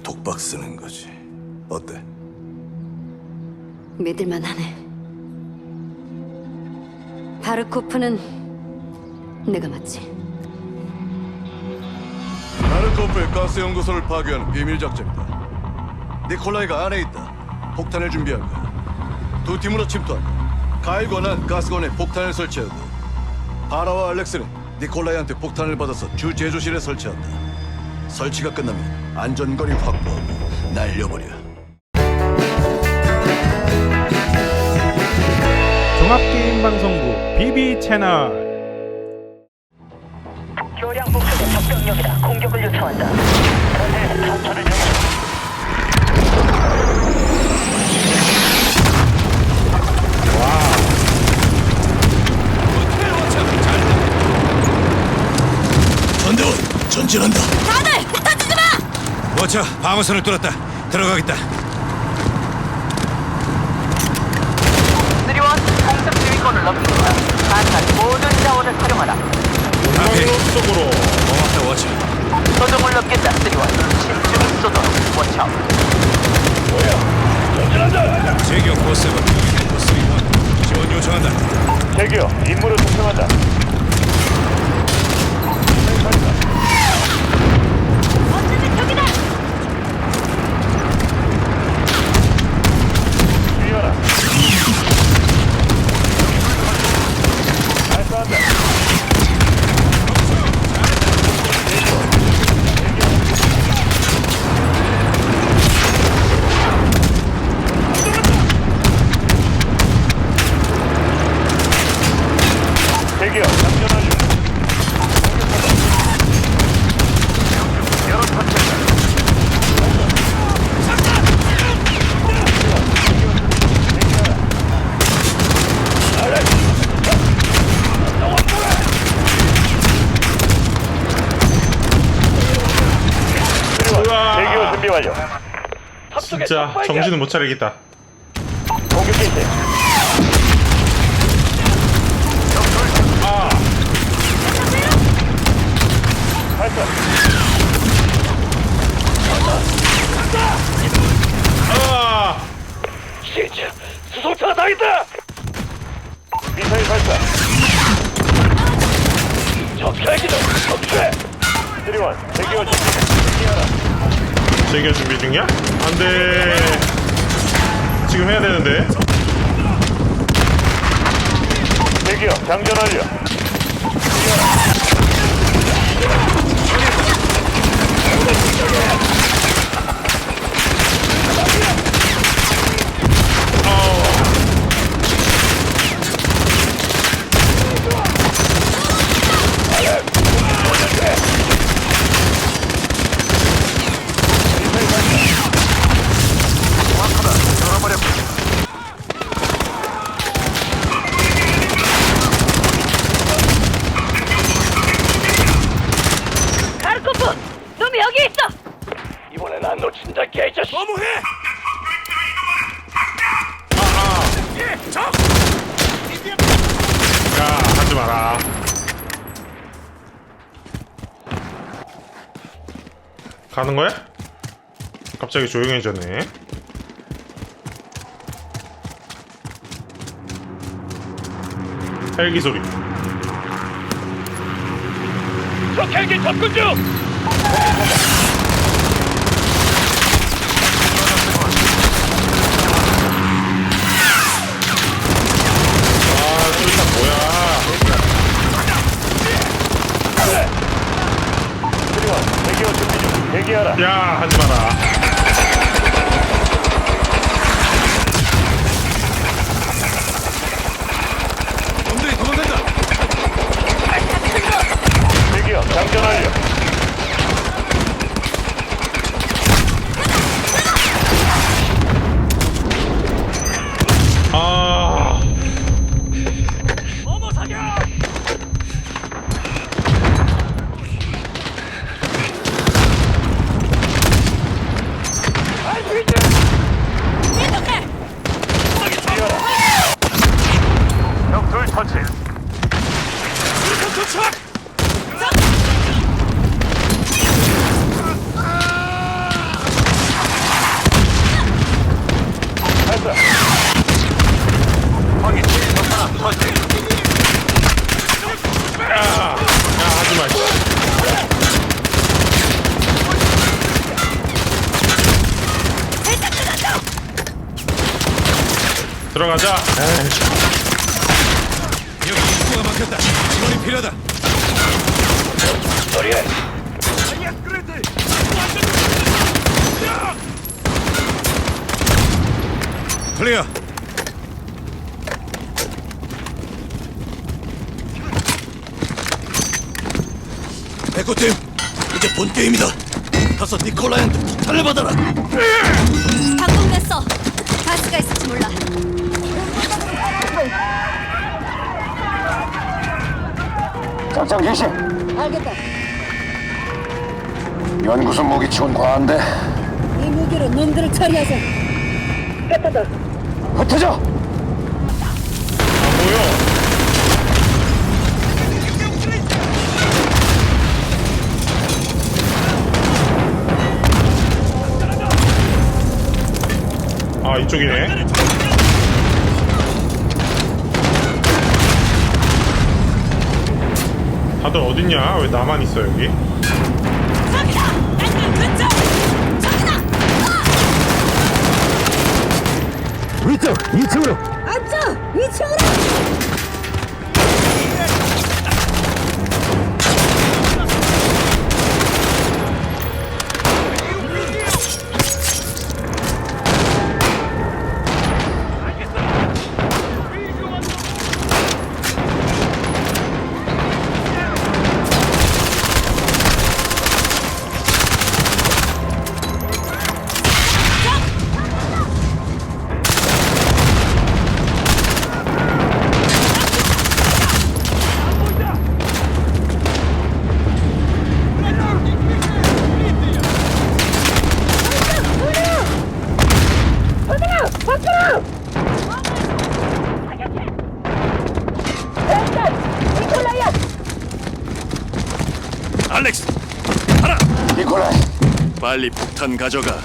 독박 쓰는 거지. 어때? 믿을만 하네. 바르코프는 내가 맞지. 마르코프의 가스 연구소를 파괴하는 비밀 작전이다. 니콜라이가 안에 있다. 폭탄을 준비한 거야. 두 팀으로 침투한다. 가일과 난 가스건에 폭탄을 설치하고 바라와 알렉스는 니콜라이한테 폭탄을 받아서 주 제조실에 설치한다. 설치가 끝나면 안전거리 확보하고 날려버려. 종합게임방송부 BB 채널 교량 목표의 적병력이다. 공격을 요청한다. 전대원 전진한다. 다들! 워처 방어선을 뚫었다 들어가겠다 스리원 공습 지휘권을 넘깁니다. 반드시 모든 자원을 활용하라. 앞에 쪽으로 고맙다 워처 소동을 넘긴다. 스리원 신중히 쏘도록 원청. 제격 보스가 보스 리원 지원 요청한다 대기업 임무를 수행한다. 진짜 정신을 못 차리겠다 공격 개시. 아 발사. 아! 진짜 수송차가 당했다. 미사일 발사. 적쇄. 드리원 대기원 준비하라. 제기어 준비 중이야? 안돼 지금 해야 되는데 대기업 장전 완료. 가는 거야? 갑자기 조용해졌네 헬기 소리 적혈기 접근 중. 야 하지 마라 가자. 여기 입구가 막혔다. 지원이 필요하다. 처리해. 클리어. 에코팀, 이제 본 게임이다. 가서 니콜라이한테 폭탄을 받아라. 방공됐어. 가스가 있을지 몰라. 작전 개시. 알겠다. 연구소 무기 치곤 과한데. 이 무기로 놈들을 처리하자. 흩어져. 안 보여. 아 이쪽이네. 다들 어딨냐? 왜 나만 있어 여기? 저기다! 난간 근처! 저기다! 위쪽 2층으로. 앉아! 이층으로! 빨리 폭탄 가져가.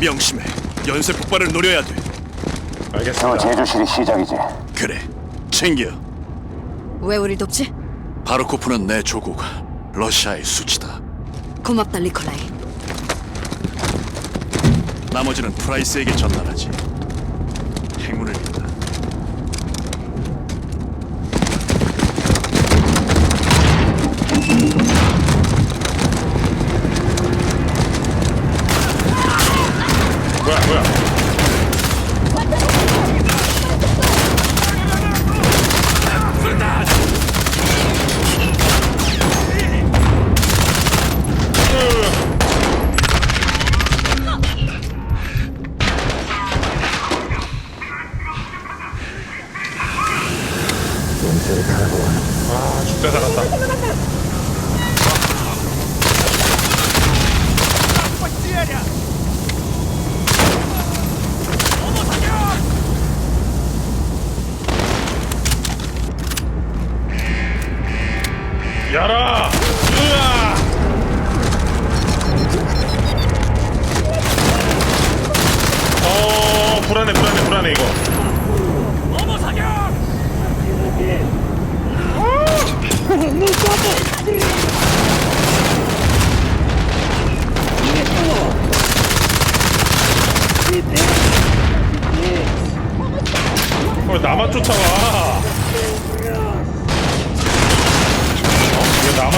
명심해. 연쇄 폭발을 노려야 돼. 알겠습니다. 제조실이 시작이지. 그래, 챙겨. 왜 우릴 돕지? 바르코프는 내 조국, 러시아의 수치다. 고맙다, 리콜라이. 나머지는 프라이스에게 전달하지. 열어! 으아! 어 불안해 불안해 불안해 이거 어? 왜 나만 쫓아와 아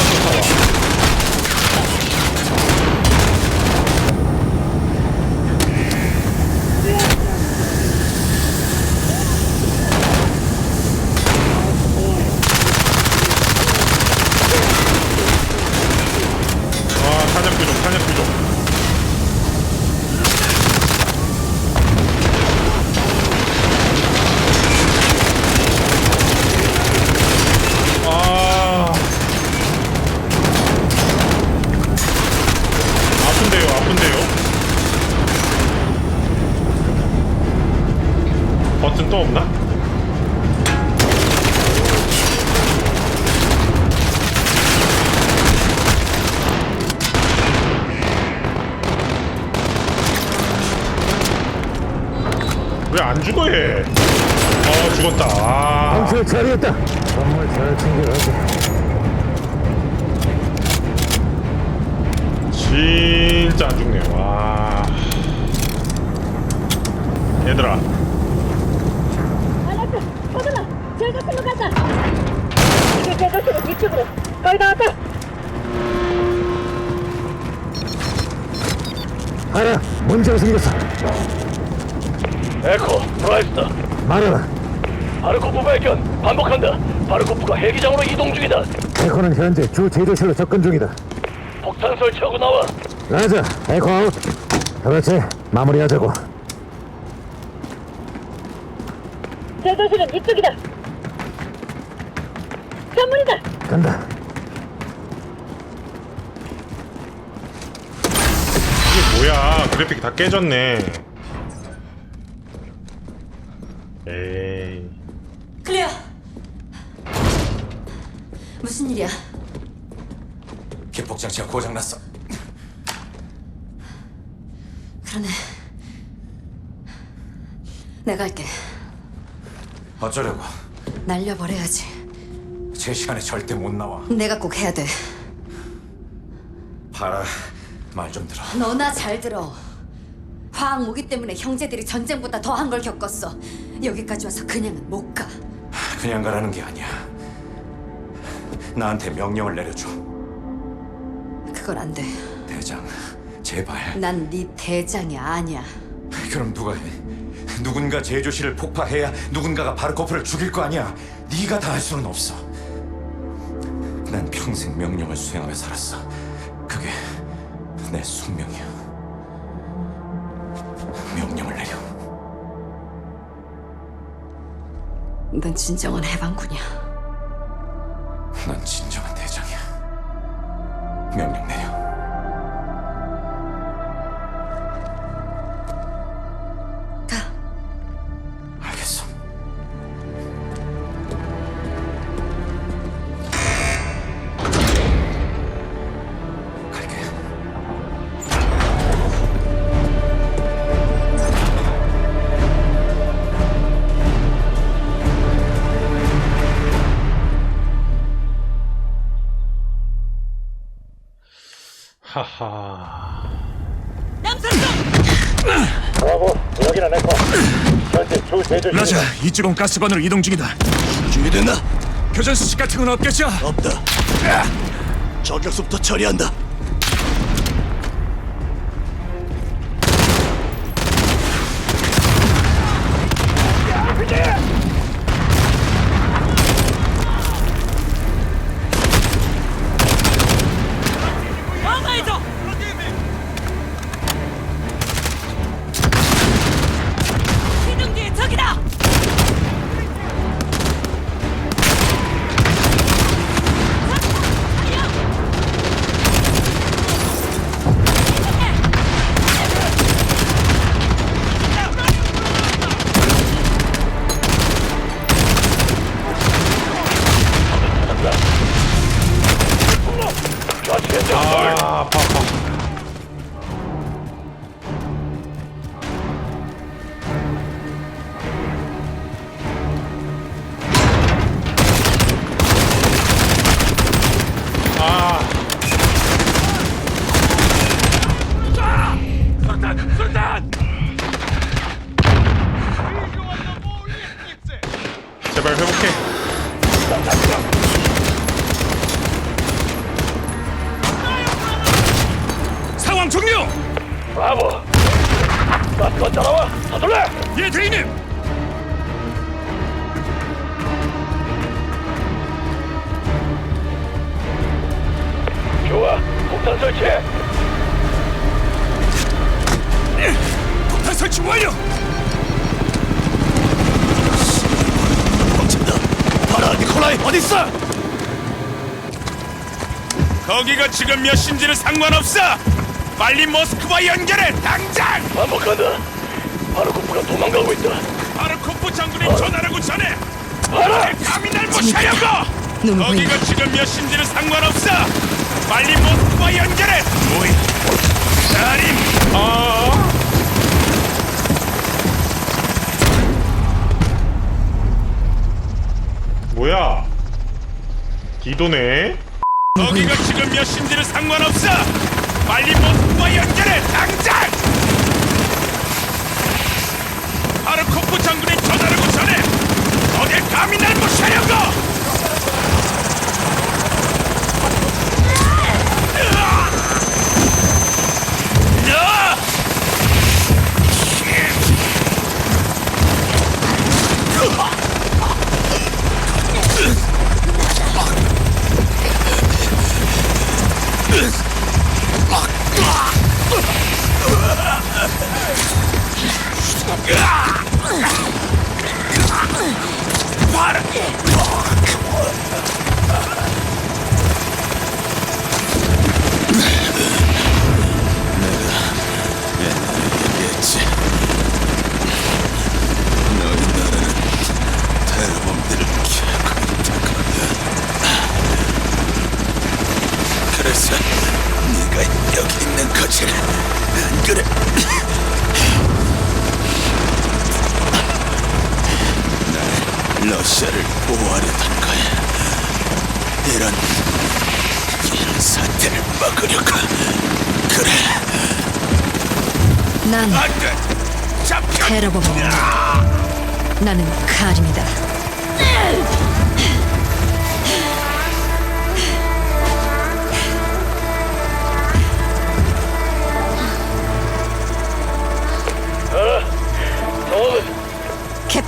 아. 제 자리였다. 정말 잘 챙겨가지. 진짜 안 죽네. 와. 얘들아 알았어. 서둘러. 제가 끌러 가자. 이제 제도실은 이쪽으로. 거의 다 왔다. 알아, 문제가 생겼어. 에코, 브라이스다. 말해라. 바르코프 발견. 반복한다. 바르코프가 헬기장으로 이동 중이다. 에코는 현재 주 제조실로 접근 중이다. 폭탄 설치하고 나와. 라자, 에코 아웃. 그렇지, 마무리하자고. 제도실은 이쪽이다. 전문이다. 간다. 이게 뭐야 그래픽 다 깨졌네 에이 클리어. 무슨 일이야? 기폭 장치가 고장났어. 그러네. 내가 할게. 어쩌려고? 날려버려야지. 제 시간에 절대 못 나와. 내가 꼭 해야 돼. 봐라. 말 좀 들어. 너나 잘 들어. 화학 무기 때문에 형제들이 전쟁보다 더한 걸 겪었어. 여기까지 와서 그냥은 못 가. 그냥 가라는 게 아니야. 나한테 명령을 내려줘. 그건 안 돼. 대장, 제발. 난 네 대장이 아니야. 그럼 누가 해? 누군가 제조실을 폭파해야 누군가가 바르코프를 죽일 거 아니야. 네가 다 할 수는 없어. 난 평생 명령을 수행하며 살았어. 그게 내 숙명이야. 넌 진정한 해방군이야. 넌 진정한 대장이야. 명령 라자, 이쪽은 가스관으로 이동 중이다. 준비됐나? 교전 수칙 같은 건 없겠죠? 없다. 저격수부터 처리한다. 완료. 멈춘다. 봐라, 니콜라이 어디 있어? 거기가 지금 몇 신지는 상관없어. 빨리 모스크바 연결해, 당장. 반복한다. 바르코프가 도망가고 있다. 바르코프 장군이 전화라고 전해. 봐라. 감히 날 무시하려고. 눈 보인다. 거기가 지금 몇 신지는 상관없어. 빨리 모스크바 연결해. 뭐이? 자림. 아 뭐야? 기도네 거기가 지금 몇 신지는 상관없어. 빨리 모스크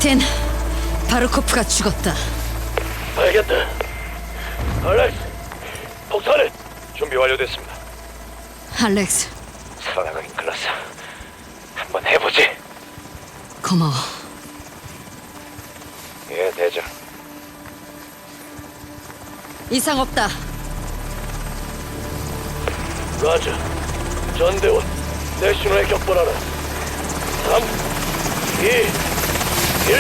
캡틴 바르코프가 죽었다. 알겠다. 알렉스, 폭탄은 준비 완료됐습니다. 알렉스 살아나가긴 글렀어. 한번 해보지. 고마워. 예, 대장. 이상 없다. 라자, 전대원, 내 신호에 격분하라. 3, 2, 1.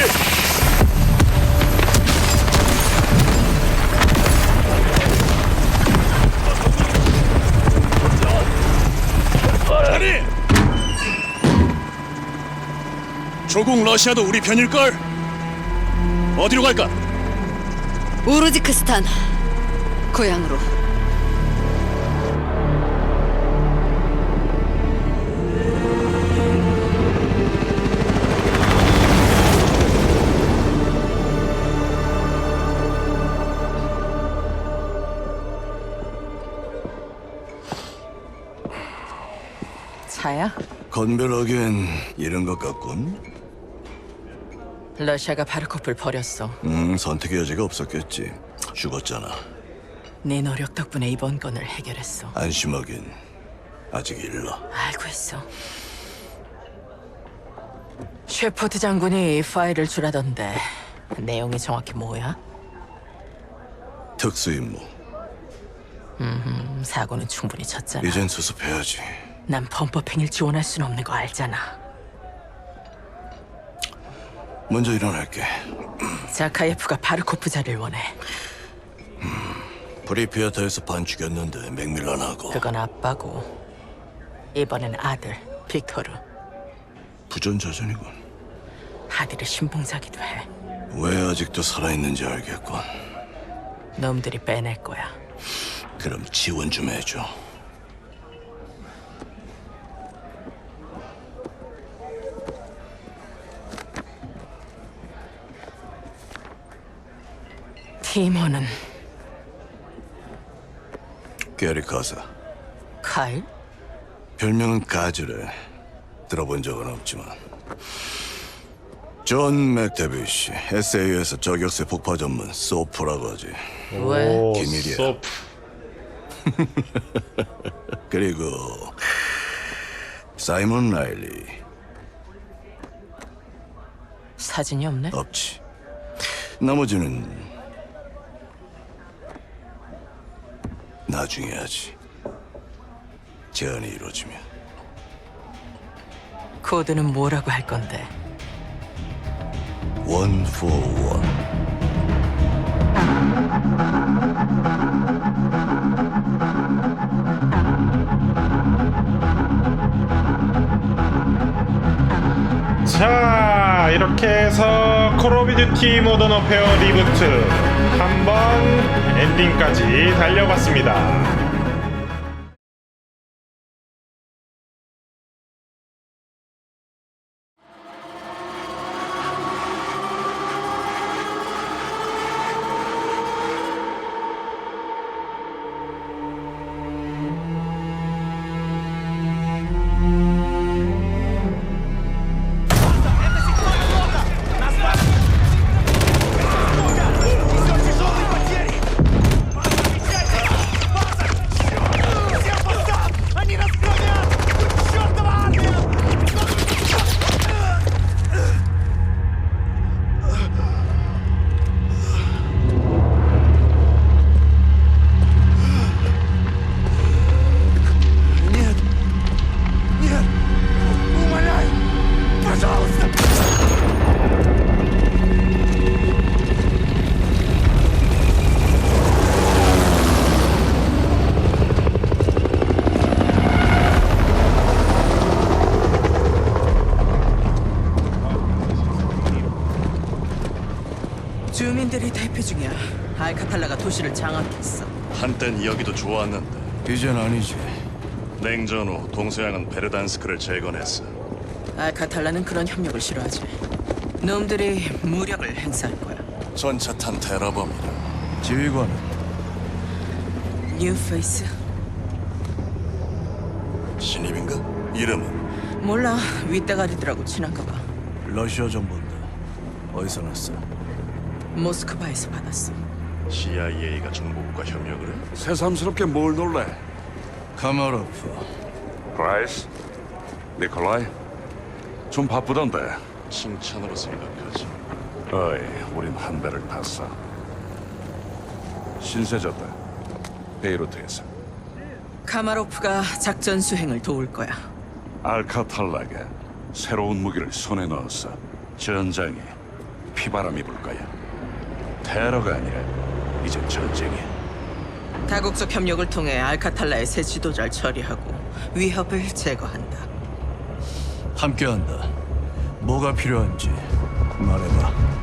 아니 조국 러시아도 우리 편일걸 어디로 갈까 우르지크스탄 고향으로. 차야? 건별하기엔 이런 것 같군. 러시아가 바르코프를 버렸어. 음, 선택의 여지가 없었겠지. 죽었잖아. 네 노력 덕분에 이번 건을 해결했어. 안심하긴 아직 일러. 알고 있어. 셰퍼드 장군이 파일을 주라던데 내용이 정확히 뭐야? 특수 임무. 음, 사고는 충분히 쳤잖아. 이젠 수습해야지. 난 범법행위를 지원할 순 없는 거 알잖아. 먼저 일어날게. 자카예프가 바르코프 자리를 원해. 프리피아타에서 반 죽였는데 맥밀런하고 그건 아빠고 이번엔 아들 빅토르. 부전자전이군. 아들이 신봉자기도 해. 왜 아직도 살아있는지 알겠군. 놈들이 빼낼 거야. 그럼 지원 좀 해줘. 팀원은 게리 카사. 카일? 별명은 가즈래. 들어본 적은 없지만. 존 맥데비시. SAU에서 저격수 폭파 전문 소프라고 하지. 왜? 오 기밀이야. 소프 그리고 사이먼 라일리 사진이 없네? 없지. 나머지는 나중에 하지. 제안이 이루어지면. 코드는 뭐라고 할 건데? 원 포 원. 자 이렇게 해서 콜 오브 듀티 모던 어페어 리부트 한번 엔딩까지 달려봤습니다 한땐 여기도 좋았는데 이젠 아니지. 냉전 후 동서양은 베르단스크를 재건했어. 알카탈라는 그런 협력을 싫어하지. 놈들이 무력을 행사할 거야. 전차 탄 테러범이다. 지휘관은 뉴페이스? 신입인가? 이름은 몰라. 윗대가리들하고 친한가 봐. 러시아 정보인데 어디서 났어? 모스크바에서 받았어. CIA가 정보국과 협력을 해? 새삼스럽게 뭘 놀래? 카마로프. 라이스? 니콜라이? 좀 바쁘던데. 칭찬으로 생각하지. 어이, 우린 한 배를 탔어. 신세졌다. 베이루트에서. 카마로프가 작전 수행을 도울 거야. 알카탈라가 새로운 무기를 손에 넣었어. 전장에 피바람이 불 거야. 테러가 아니라 이제 전쟁이야. 다국적 협력을 통해 알카탈라의 새 지도자를 처리하고 위협을 제거한다. 함께한다. 뭐가 필요한지 말해봐.